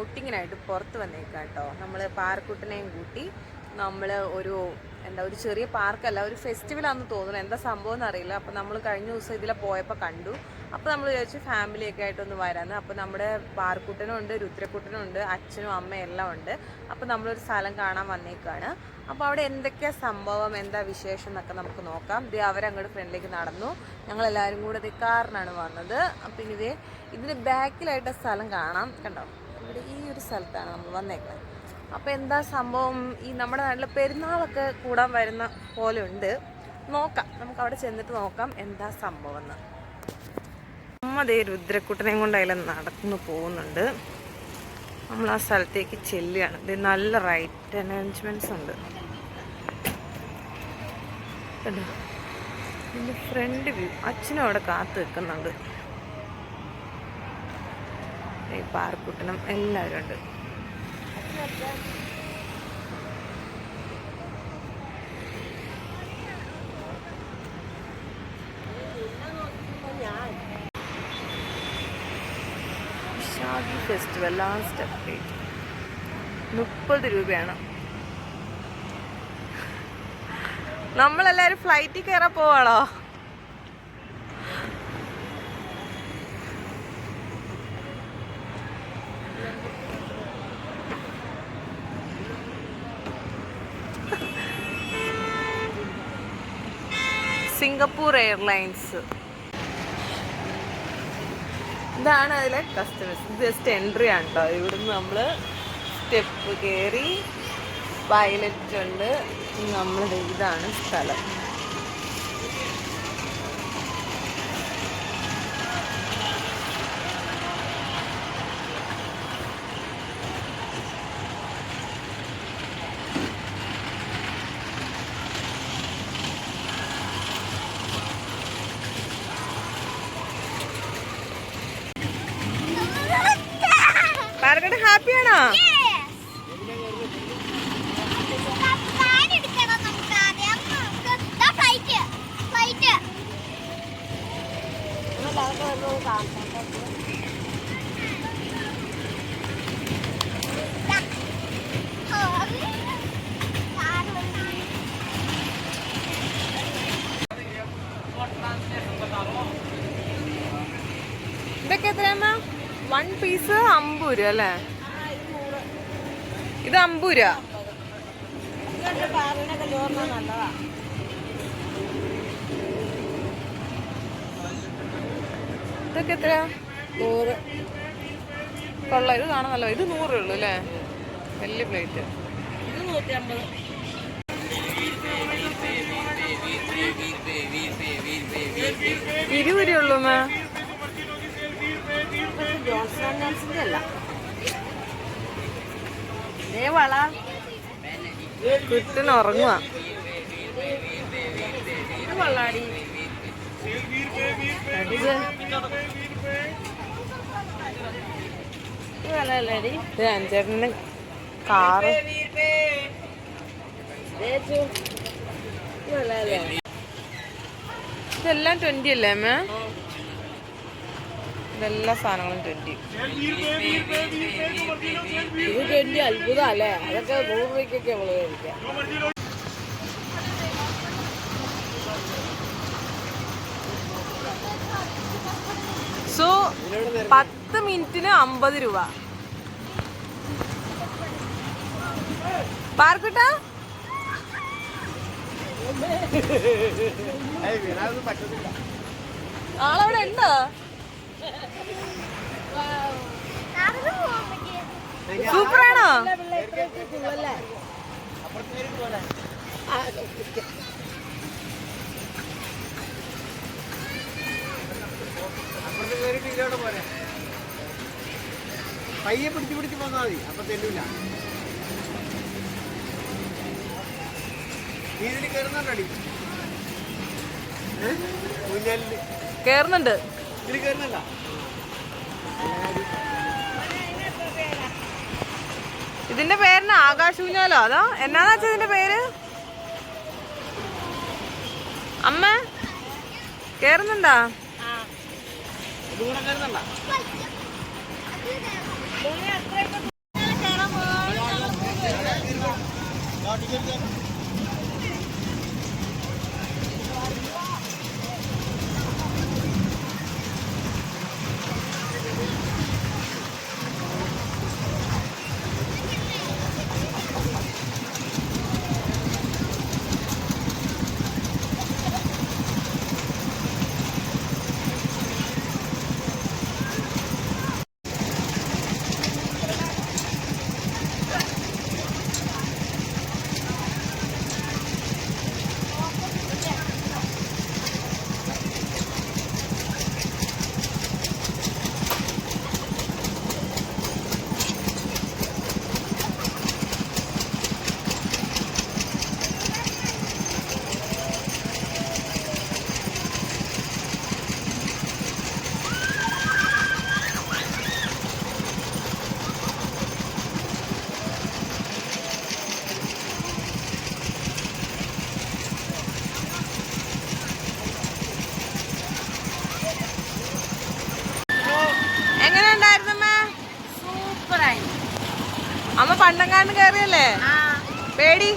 ഔട്ടിങ്ങിനായിട്ട് പുറത്ത് വന്നേക്കാം കേട്ടോ നമ്മൾ പാർക്കുട്ടനെയും കൂട്ടി നമ്മൾ ഒരു എന്താ ഒരു ചെറിയ പാർക്കല്ല ഒരു ഫെസ്റ്റിവലാണെന്ന് തോന്നുന്നു. എന്താ സംഭവം എന്നറിയില്ല. അപ്പോൾ നമ്മൾ കഴിഞ്ഞ ദിവസം ഇതിലെ പോയപ്പോൾ കണ്ടു. അപ്പോൾ നമ്മൾ വിചാരിച്ചു ഫാമിലിയൊക്കെ ആയിട്ടൊന്ന് വരാമെന്ന് അപ്പോൾ നമ്മുടെ പാർക്കുട്ടനും ഉണ്ട് രുദ്രക്കുട്ടനും ഉണ്ട് അച്ഛനും അമ്മയും എല്ലാം ഉണ്ട്. അപ്പോൾ നമ്മളൊരു സ്ഥലം കാണാൻ വന്നേക്കാണ്. അപ്പോൾ അവിടെ എന്തൊക്കെയാ സംഭവം എന്താ വിശേഷം എന്നൊക്കെ നമുക്ക് നോക്കാം. ഇത് അവരങ്ങോട്ട് ഫ്രണ്ടിലേക്ക് നടന്നു. ഞങ്ങളെല്ലാവരും കൂടെ ദേ കാറിനാണ് വന്നത്. അപ്പോൾ ഇനി ഇതേ ഇതിന് ബാക്കിലായിട്ട് സ്ഥലം കാണാം. കണ്ടോ? ഇവിടെ ഈ ഒരു സ്ഥലത്താണ് നമ്മൾ വന്നേക്കുന്നത് അപ്പോൾ എന്താ സംഭവം? ഈ നമ്മുടെ നാട്ടിലെ പെരുന്നാളൊക്കെ കൂടാൻ വരുന്ന പോലെ ഉണ്ട്. നോക്കാം. നമുക്ക് അവിടെ ചെന്നിട്ട് നോക്കാം എന്താ സംഭവം എന്ന്. അമ്മ ദേ രുദ്രക്കുട്ടനെയും കൊണ്ട് അതിൽ നടന്നു പോകുന്നുണ്ട്. നമ്മൾ ആ സ്ഥലത്തേക്ക് ചെല്ലുകയാണ്. ഇത് നല്ല റൈറ്റ് അറേഞ്ച്മെന്റ്സ് ഉണ്ട്? ഇതിന്റെ ഫ്രണ്ട് വ്യൂ അച്ഛനും അവിടെ കാത്ത് നിൽക്കുന്നുണ്ട്. ഈ പാർക്കുട്ടനും എല്ലാവരും ഉണ്ട്. Festival last update. മുപ്പത് രൂപയാണ്. നമ്മളെല്ലാവരും ഫ്ലൈറ്റിൽ കയറാൻ പോവാണോ? Singapore Airlines. ഇതാണ് അതിലെ കസ്റ്റമേഴ്സ് ജസ്റ്റ് എൻട്രി ആണ് കേട്ടോ ഇവിടുന്ന് നമ്മൾ സ്റ്റെപ്പ് കയറി വയലറ്റ് ഉണ്ട്. നമ്മളുടെ ഇതാണ് സ്ഥലം പാർക്കട്ട് ഹാപ്പിയാണോ? ഇതൊക്കെ എത്രയമ്മ വൺ പീസ് അമ്പൂര് അല്ലേ? ഇത് അമ്പത് രൂപ ഇതൊക്കെ എത്രയാ? നൂറ്. കൊള്ള. ഇത് കാണാനല്ലോ ഇത് നൂറേ ഉള്ളൂ അല്ലേ? വലിയ പ്ലേറ്റ്. ഇരുപത് രൂപ കുട്ടിന് ഉറങ്ങുക അഞ്ചേട്ടന് കാറ്. ഇതെല്ലാം ട്വന്റി അല്ലേ അമ്മ? ഇതെല്ലാ സാധനങ്ങളും ട്വന്റി. ഇത് ട്വന്റി അത്ഭുതം അല്ലേ അതൊക്കെ നൂറ് രൂപയ്ക്കൊക്കെ നമ്മൾ കഴിക്കാം സോ പത്ത് മിനിറ്റിന് അമ്പത് രൂപ. പാർക്കുട്ട? ആളവിടെ ഉണ്ടോ? സൂപ്പറാണോ? പയ്യെ പിടിച്ച് പിടിച്ച് പോന്നാ മതി. അപ്പൊ തെല്ലൂല നീ ഇതിൽ കയറുന്നുണ്ടടി ഊഞ്ഞാലിൽ കേറുന്നുണ്ട്. ഇതിൽ കയറുന്നല്ല ഇതിന്റെ പേരിന് ആകാശ് ഊഞ്ഞാലോ? അതോ എന്നാന്ന് വെച്ചാ ഇതിന്റെ പേര്? അമ്മ കേറുന്നുണ്ടാ? ഇതുകൂടെ കയറുന്നുണ്ടോ എങ്ങനെ ഉണ്ടായിരുന്നു അമ്മ സൂപ്പറായി അമ്മ പണ്ടങ്ങാണ്ട് കയറിയല്ലേ ആ. പേടി?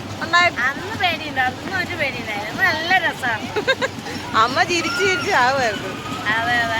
അന്ന് പേടിയുണ്ട്. അന്ന് ഒരു പേടിയുണ്ടായിരുന്നു. നല്ല രസമാണ് അമ്മ ചിരിച്ചു ചിരിച്ചു ആവുമായിരുന്നു. അതെ അതെ.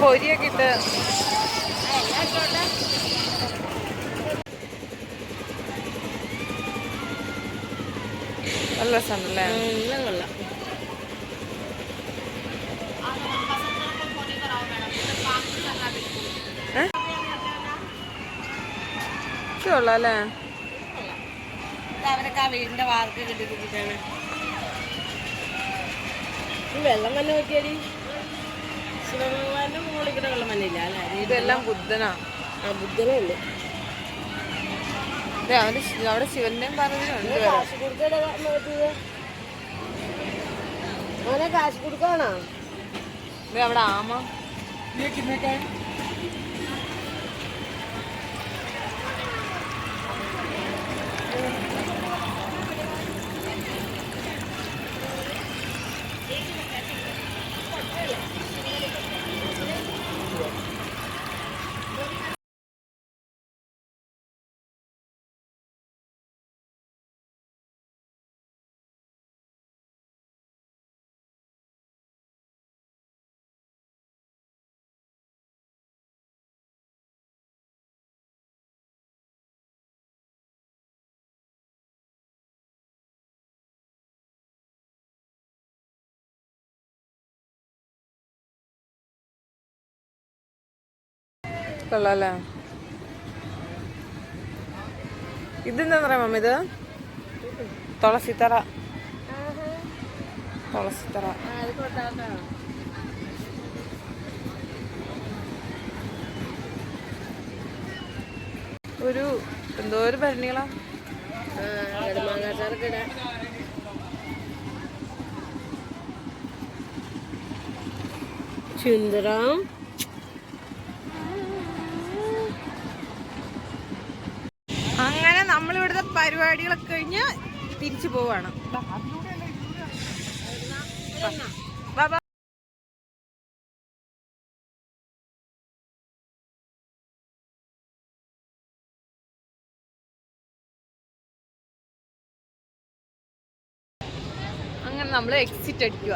പൊരിയൊക്കെ ഇട്ട്. നല്ല രസമുണ്ടല്ലേ? കൊള്ളാം കൊള്ളാം അല്ലേ അവരൊക്കെ ആ വീടിന്റെ വാർക്ക് കെട്ടിട്ടിട്ടാണ് വെള്ളം തന്നെ നോക്കിയാടി. ശിവഭഗവാന്റെ മുകളിൽ കൂടെ വെള്ളം വന്നില്ല അല്ലേ ഇതെല്ലാം ബുദ്ധനാ. ആ ബുദ്ധനേ ഉള്ളു. ദേ, അവന്റെ അവിടെ ശിവന്റെയും പറഞ്ഞിട്ടുണ്ട് കാശ് കൊടുക്കണ നോക്കിയത് അവനെ കാശ് കൊടുക്കണോ അവിടെ ആമ. കൊള്ളാല്ലേ ഇതെന്താ പറയാ മമ്മ ഇത്? തുളസിത്തറ. തുളസിത്തറ. ഒരു എന്തോ ഒരു ഭരണികളാ. നെടുമാങ്ങാച്ചാറൊക്കെ പരിപാടികളൊക്കെ കഴിഞ്ഞ് തിരിച്ചു പോവാണ്. അങ്ങനെ നമ്മൾ എക്സിറ്റ് അടിക്കുക